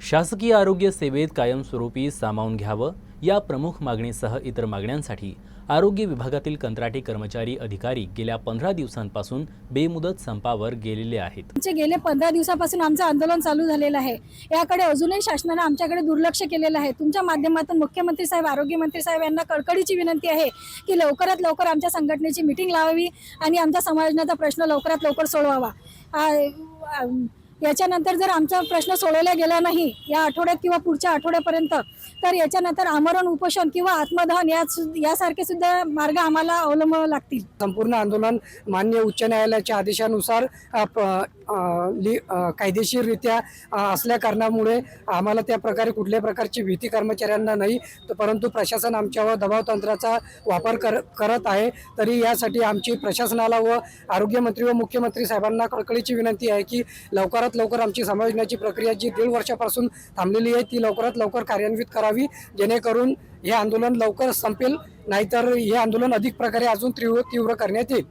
शासकीय आरोग्य सेवेत कायमस्वरूपी सामावून घ्यावं या प्रमुख मागणीसह इतर मागण्यांसाठी आरोग्य विभागातील कंत्राटी कर्मचारी अधिकारी गेल्या पंधरा दिवसांपासून बेमुदत संपावर गेलेले आहेत. आमचे गेले पंधरा दिवसापासून आमचं आंदोलन चालू झालेलं आहे. याकडे अजूनही शासनानं आमच्याकडे दुर्लक्ष केलेलं आहे. तुमच्या माध्यमातून मुख्यमंत्री साहेब आरोग्यमंत्री साहेब यांना कडकडीची विनंती आहे की लवकरात लवकर आमच्या संघटनेची मिटिंग लावावी आणि आमच्या समाजाचा प्रश्न लवकरात लवकर सोडवावा. याच्यानंतर जर आमचा प्रश्न सोडवला गेला नाही या आठवड्यात किंवा पुढच्या आठवड्यापर्यंत तर याच्यानंतर आमरण उपोषण किंवा आत्मदहन या यासारखे सुद्धा मार्ग आम्हाला अवलंबावे लागतील. संपूर्ण आंदोलन मान्य उच्च न्यायालयाच्या आदेशानुसार प- कायदेशीररित्या असल्या कारणामुळे आम्हाला त्या प्रकारे कुठल्याही प्रकारची भीती कर्मचाऱ्यांना नाही परंतु प्रशासन आमच्यावर दबाव तंत्राचा वापर कर करत आहे तरी यासाठी आमची प्रशासनाला व आरोग्यमंत्री व मुख्यमंत्री साहेबांना कळकळीची विनंती आहे की लवकरात लवकरात लवकर आमची समायोजनाची प्रक्रिया जी दीड वर्षापासून थांबलेली आहे ती लवकरात लवकर कार्यान्वित करावी जेणेकरून हे आंदोलन लवकर संपेल नाहीतर हे आंदोलन अधिक प्रकारे अजून तीव्र तीव्र करण्यात येईल.